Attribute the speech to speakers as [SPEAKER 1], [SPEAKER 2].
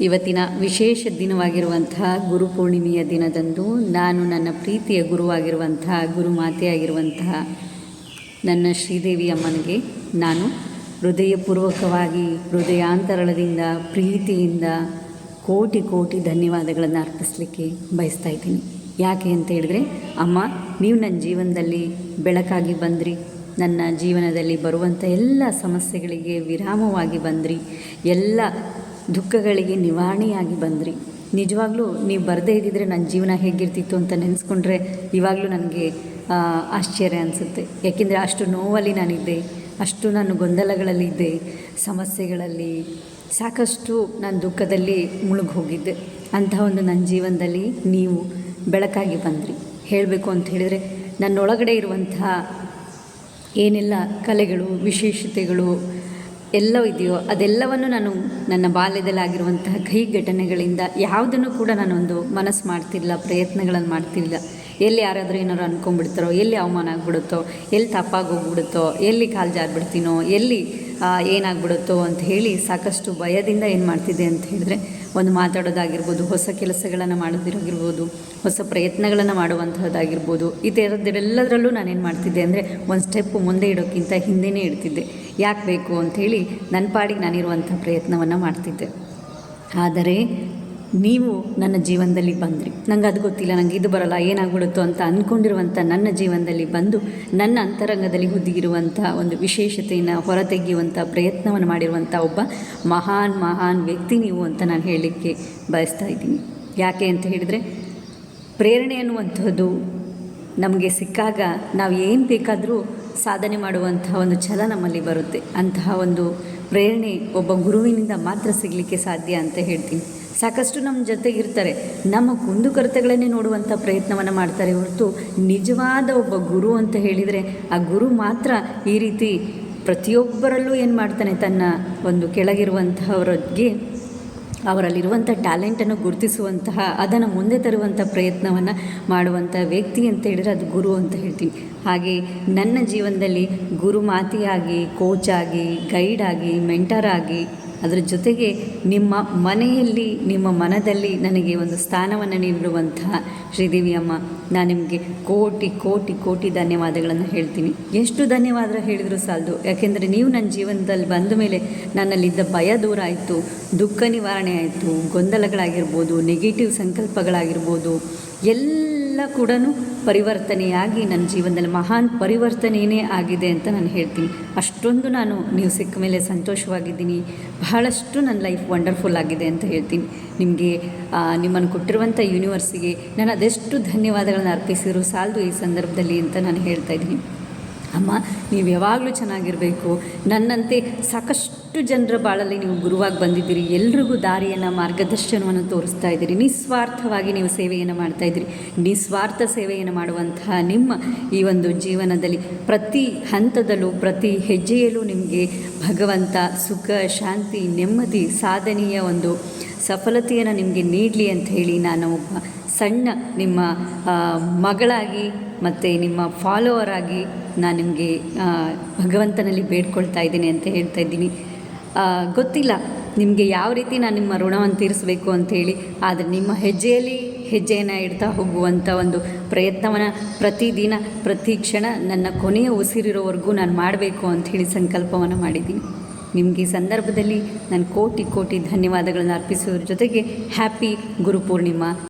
[SPEAKER 1] ಇವತ್ತಿನ ವಿಶೇಷ ದಿನವಾಗಿರುವಂತಹ ಗುರುಪೂರ್ಣಿಮೆಯ ದಿನದಂದು ನಾನು ನನ್ನ ಪ್ರೀತಿಯ ಗುರುವಾಗಿರುವಂತಹ ಗುರುಮಾತೆಯಾಗಿರುವಂತಹ ನನ್ನ ಶ್ರೀದೇವಿ ಅಮ್ಮನಿಗೆ ನಾನು ಹೃದಯಪೂರ್ವಕವಾಗಿ ಹೃದಯಾಂತರಳದಿಂದ ಪ್ರೀತಿಯಿಂದ ಕೋಟಿ ಕೋಟಿ ಧನ್ಯವಾದಗಳನ್ನು ಅರ್ಪಿಸಲಿಕ್ಕೆ ಬಯಸ್ತಾ ಇದ್ದೀನಿ. ಯಾಕೆ ಅಂತ ಹೇಳಿದರೆ, ಅಮ್ಮ, ನೀವು ನನ್ನ ಜೀವನದಲ್ಲಿ ಬೆಳಕಾಗಿ ಬಂದ್ರಿ, ನನ್ನ ಜೀವನದಲ್ಲಿ ಬರುವಂಥ ಎಲ್ಲ ಸಮಸ್ಯೆಗಳಿಗೆ ವಿರಾಮವಾಗಿ ಬಂದ್ರಿ, ಎಲ್ಲ ದುಃಖಗಳಿಗೆ ನಿವಾರಣೆಯಾಗಿ ಬಂದ್ರಿ. ನಿಜವಾಗ್ಲೂ ನೀವು ಬರದೇ ಇದ್ದಿದ್ರೆ ನನ್ನ ಜೀವನ ಹೇಗಿರ್ತಿತ್ತು ಅಂತ ನೆನೆಸ್ಕೊಂಡ್ರೆ ಇವಾಗಲೂ ನನಗೆ ಆಶ್ಚರ್ಯ ಅನಿಸುತ್ತೆ. ಯಾಕೆಂದರೆ ಅಷ್ಟು ನೋವಲ್ಲಿ ನಾನಿದ್ದೆ, ಅಷ್ಟು ನಾನು ಗೊಂದಲಗಳಲ್ಲಿದ್ದೆ ಸಮಸ್ಯೆಗಳಲ್ಲಿ ಸಾಕಷ್ಟು ನಾನು ದುಃಖದಲ್ಲಿ ಮುಳುಗಿ ಹೋಗಿದ್ದೆ ಅಂತಹ ಒಂದು ನನ್ನ ಜೀವನದಲ್ಲಿ ನೀವು ಬೆಳಕಾಗಿ ಬಂದ್ರಿ. ಹೇಳಬೇಕು ಅಂತ ಹೇಳಿದರೆ ನನ್ನೊಳಗಡೆ ಇರುವಂತಹ ಏನೆಲ್ಲ ಕಲೆಗಳು, ವಿಶೇಷತೆಗಳು ಎಲ್ಲವೂ ಇದೆಯೋ? ಅದೆಲ್ಲವನ್ನು ನಾನು ನನ್ನ ಬಾಲ್ಯದಲ್ಲಾಗಿರುವಂತಹ ಕೈ ಘಟನೆಗಳಿಂದ ಯಾವುದನ್ನು ಕೂಡ ನಾನೊಂದು ಮನಸ್ಸು ಮಾಡ್ತಿಲ್ಲ ಪ್ರಯತ್ನಗಳನ್ನು ಮಾಡ್ತಿಲ್ಲ ಎಲ್ಲಿ ಯಾರಾದರೂ ಏನಾರು ಅಂದ್ಕೊಂಡ್ಬಿಡ್ತಾರೋ ಎಲ್ಲಿ ಅವಮಾನ ಆಗ್ಬಿಡುತ್ತೋ, ಎಲ್ಲಿ ತಪ್ಪಾಗೋಗ್ಬಿಡುತ್ತೋ ಎಲ್ಲಿ ಕಾಲು ಜಾರ್ಬಿಡ್ತೀನೋ, ಎಲ್ಲಿ ಏನಾಗ್ಬಿಡುತ್ತೋ ಅಂತ ಹೇಳಿ ಸಾಕಷ್ಟು ಭಯದಿಂದ ಏನು ಮಾಡ್ತಿದ್ದೆ ಅಂತ ಹೇಳಿದ್ರೆ ಒಂದು ಮಾತಾಡೋದಾಗಿರ್ಬೋದು, ಹೊಸ ಕೆಲಸಗಳನ್ನು ಮಾಡೋದಿರೋಗಿರ್ಬೋದು ಹೊಸ ಪ್ರಯತ್ನಗಳನ್ನು ಮಾಡುವಂತಹದ್ದಾಗಿರ್ಬೋದು, ಈ ಥರದ್ದೆಲ್ಲದರಲ್ಲೂ ನಾನೇನು ಮಾಡ್ತಿದ್ದೆ ಅಂದರೆ ಒಂದು ಸ್ಟೆಪ್ ಮುಂದೆ ಇಡೋಕ್ಕಿಂತ ಹಿಂದೆಯೇ ಇಡ್ತಿದ್ದೆ. ಯಾಕೆ ಬೇಕು ಅಂಥೇಳಿ ನನ್ನ ಪಾಡಿಗೆ ನಾನಿರುವಂಥ ಪ್ರಯತ್ನವನ್ನು ಮಾಡ್ತಿದ್ದೆ. ಆದರೆ ನೀವು ನನ್ನ ಜೀವನದಲ್ಲಿ ಬಂದ್ರಿ. ನಂಗೆ ಅದು ಗೊತ್ತಿಲ್ಲ, ನಂಗೆ ಇದು ಬರಲ್ಲ, ಏನಾಗ್ಬಿಡುತ್ತೋ ಅಂತ ಅಂದ್ಕೊಂಡಿರುವಂಥ ನನ್ನ ಜೀವನದಲ್ಲಿ ಬಂದು ನನ್ನ ಅಂತರಂಗದಲ್ಲಿ ಹುದುಗಿರುವಂಥ ಒಂದು ವಿಶೇಷತೆಯನ್ನು ಹೊರತೆಗೆಯುವಂಥ ಪ್ರಯತ್ನವನ್ನು ಮಾಡಿರುವಂಥ ಒಬ್ಬ ಮಹಾನ್ ಮಹಾನ್ ವ್ಯಕ್ತಿ ನೀವು ಅಂತ ನಾನು ಹೇಳಲಿಕ್ಕೆ ಬಯಸ್ತಾ ಇದ್ದೀನಿ. ಯಾಕೆ ಅಂತ ಹೇಳಿದರೆ, ಪ್ರೇರಣೆ ಅನ್ನುವಂಥದ್ದು ನಮಗೆ ಸಿಕ್ಕಾಗ ನಾವು ಏನು ಬೇಕಾದರೂ ಸಾಧನೆ ಮಾಡುವಂತಹ ಒಂದು ಛಲ ನಮ್ಮಲ್ಲಿ ಬರುತ್ತೆ. ಅಂತಹ ಒಂದು ಪ್ರೇರಣೆ ಒಬ್ಬ ಗುರುವಿನಿಂದ ಮಾತ್ರ ಸಿಗಲಿಕ್ಕೆ ಸಾಧ್ಯ ಅಂತ ಹೇಳ್ತೀನಿ. ಸಾಕಷ್ಟು ನಮ್ಮ ಜೊತೆಗಿರ್ತಾರೆ. ನಮ್ಮ ಕುಂದುಕೊರತೆಗಳನ್ನೇ ನೋಡುವಂಥ ಪ್ರಯತ್ನವನ್ನು ಮಾಡ್ತಾರೆ ಹೊರತು ನಿಜವಾದ ಒಬ್ಬ ಗುರು ಅಂತ ಹೇಳಿದರೆ ಆ ಗುರು ಮಾತ್ರ ಈ ರೀತಿ ಪ್ರತಿಯೊಬ್ಬರಲ್ಲೂ ಏನು ಮಾಡ್ತಾನೆ ತನ್ನ ಒಂದು ಕೆಳಗಿರುವಂತಹವರಿಗೆ ಅವರಲ್ಲಿರುವಂಥ ಟ್ಯಾಲೆಂಟನ್ನು ಗುರುತಿಸುವಂತಹ, ಅದನ್ನು ಮುಂದೆ ತರುವಂಥ ಪ್ರಯತ್ನವನ್ನು ಮಾಡುವಂಥ ವ್ಯಕ್ತಿ ಅಂತ ಹೇಳಿದರೆ ಅದು ಗುರು ಅಂತ ಹೇಳ್ತೀನಿ ಹಾಗೆ ನನ್ನ ಜೀವನದಲ್ಲಿ ಗುರು ಮಾತಿಯಾಗಿ ಕೋಚಾಗಿ ಗೈಡಾಗಿ ಮೆಂಟರಾಗಿ ಅದರ ಜೊತೆಗೆ ನಿಮ್ಮ ಮನೆಯಲ್ಲಿ, ನಿಮ್ಮ ಮನದಲ್ಲಿ ನನಗೆ ಒಂದು ಸ್ಥಾನವನ್ನು ನೀಡಿರುವಂತಹ ಶ್ರೀದೇವಿ ಅಮ್ಮ, ನಾನು ನಿಮಗೆ ಕೋಟಿ ಕೋಟಿ ಕೋಟಿ ಧನ್ಯವಾದಗಳನ್ನು ಹೇಳ್ತೀನಿ. ಎಷ್ಟು ಧನ್ಯವಾದ ಹೇಳಿದರೂ ಸಾಲದು. ಯಾಕೆಂದರೆ ನೀವು ನನ್ನ ಜೀವನದಲ್ಲಿ ಬಂದ ಮೇಲೆ ನನ್ನಲ್ಲಿದ್ದ ಭಯ ದೂರ ಆಯಿತು, ದುಃಖ ನಿವಾರಣೆ ಆಯಿತು, ಗೊಂದಲಗಳಾಗಿರ್ಬೋದು ನೆಗೆಟಿವ್ ಸಂಕಲ್ಪಗಳಾಗಿರ್ಬೋದು, ಎಲ್ಲ ಕೂಡ ಪರಿವರ್ತನೆಯಾಗಿ ನನ್ನ ಜೀವನದಲ್ಲಿ ಮಹಾನ್ ಪರಿವರ್ತನೆಯೇ ಆಗಿದೆ ಅಂತ ನಾನು ಹೇಳ್ತೀನಿ. ಅಷ್ಟೊಂದು ನಾನು ನೀವು ಸಿಕ್ಕ ಮೇಲೆ ಸಂತೋಷವಾಗಿದ್ದೀನಿ. ಬಹಳಷ್ಟು ನನ್ನ ಲೈಫ್ ವಂಡರ್ಫುಲ್ ಆಗಿದೆ ಅಂತ ಹೇಳ್ತೀನಿ. ನಿಮಗೆ ನಿಮ್ಮನ್ನು ಕೊಟ್ಟಿರುವಂಥ ಯೂನಿವರ್ಸಿಗೆ ನಾನು ಅದೆಷ್ಟು ಧನ್ಯವಾದಗಳನ್ನು ಅರ್ಪಿಸಿದ್ರು ಸಾಲದು ಈ ಸಂದರ್ಭದಲ್ಲಿ ಅಂತ ನಾನು ಹೇಳ್ತಾ ಇದ್ದೀನಿ. ಅಮ್ಮ, ನೀವು ಯಾವಾಗಲೂ ಚೆನ್ನಾಗಿರಬೇಕು. ನನ್ನಂತೆ ಸಾಕಷ್ಟು ಜನರ ಬಾಳಲ್ಲಿ ನೀವು ಗುರುವಾಗಿ ಬಂದಿದ್ದೀರಿ. ಎಲ್ರಿಗೂ ದಾರಿಯನ್ನು, ಮಾರ್ಗದರ್ಶನವನ್ನು ತೋರಿಸ್ತಾ ಇದ್ದೀರಿ. ನಿಸ್ವಾರ್ಥವಾಗಿ ನೀವು ಸೇವೆಯನ್ನು ಮಾಡ್ತಾ ಇದ್ದೀರಿ. ನಿಸ್ವಾರ್ಥ ಸೇವೆಯನ್ನು ಮಾಡುವಂತಹ ನಿಮ್ಮ ಈ ಒಂದು ಜೀವನದಲ್ಲಿ ಪ್ರತಿ ಹಂತದಲ್ಲೂ, ಪ್ರತಿ ಹೆಜ್ಜೆಯಲ್ಲೂ ನಿಮಗೆ ಭಗವಂತ ಸುಖ, ಶಾಂತಿ, ನೆಮ್ಮದಿ, ಸಾಧನೆಯ ಒಂದು ಸಫಲತೆಯನ್ನು ನಿಮಗೆ ನೀಡಲಿ ಅಂತ ಹೇಳಿ ನಾನು ಒಬ್ಬ ಸಣ್ಣ ನಿಮ್ಮ ಮಗಳಾಗಿ ಮತ್ತು ನಿಮ್ಮ ಫಾಲೋವರ್ ಆಗಿ ನಾನು ನಿಮಗೆ ಭಗವಂತನಲ್ಲಿ ಬೇಡ್ಕೊಳ್ತಾ ಇದ್ದೀನಿ ಅಂತ ಹೇಳ್ತಾ ಇದ್ದೀನಿ. ಗೊತ್ತಿಲ್ಲ ನಿಮಗೆ ಯಾವ ರೀತಿ ನಾನು ನಿಮ್ಮ ಋಣವನ್ನು ತೀರಿಸಬೇಕು ಅಂಥೇಳಿ ಆದರೆ ನಿಮ್ಮ ಹೆಜ್ಜೆಯಲ್ಲಿ ಹೆಜ್ಜೆಯನ್ನು ಇಡ್ತಾ ಹೋಗುವಂಥ ಒಂದು ಪ್ರಯತ್ನವನ್ನು ಪ್ರತಿದಿನ, ಪ್ರತಿ ಕ್ಷಣ ನನ್ನ ಕೊನೆಯ ಉಸಿರಿರೋವರೆಗೂ ನಾನು ಮಾಡಬೇಕು ಅಂಥೇಳಿ ಸಂಕಲ್ಪವನ್ನು ಮಾಡಿದ್ದೀನಿ. ನಿಮಗೆ ಈ ಸಂದರ್ಭದಲ್ಲಿ ನಾನು ಕೋಟಿ ಕೋಟಿ ಧನ್ಯವಾದಗಳನ್ನು ಅರ್ಪಿಸುವುದ್ರ ಜೊತೆಗೆ ಹ್ಯಾಪಿ ಗುರುಪೂರ್ಣಿಮಾ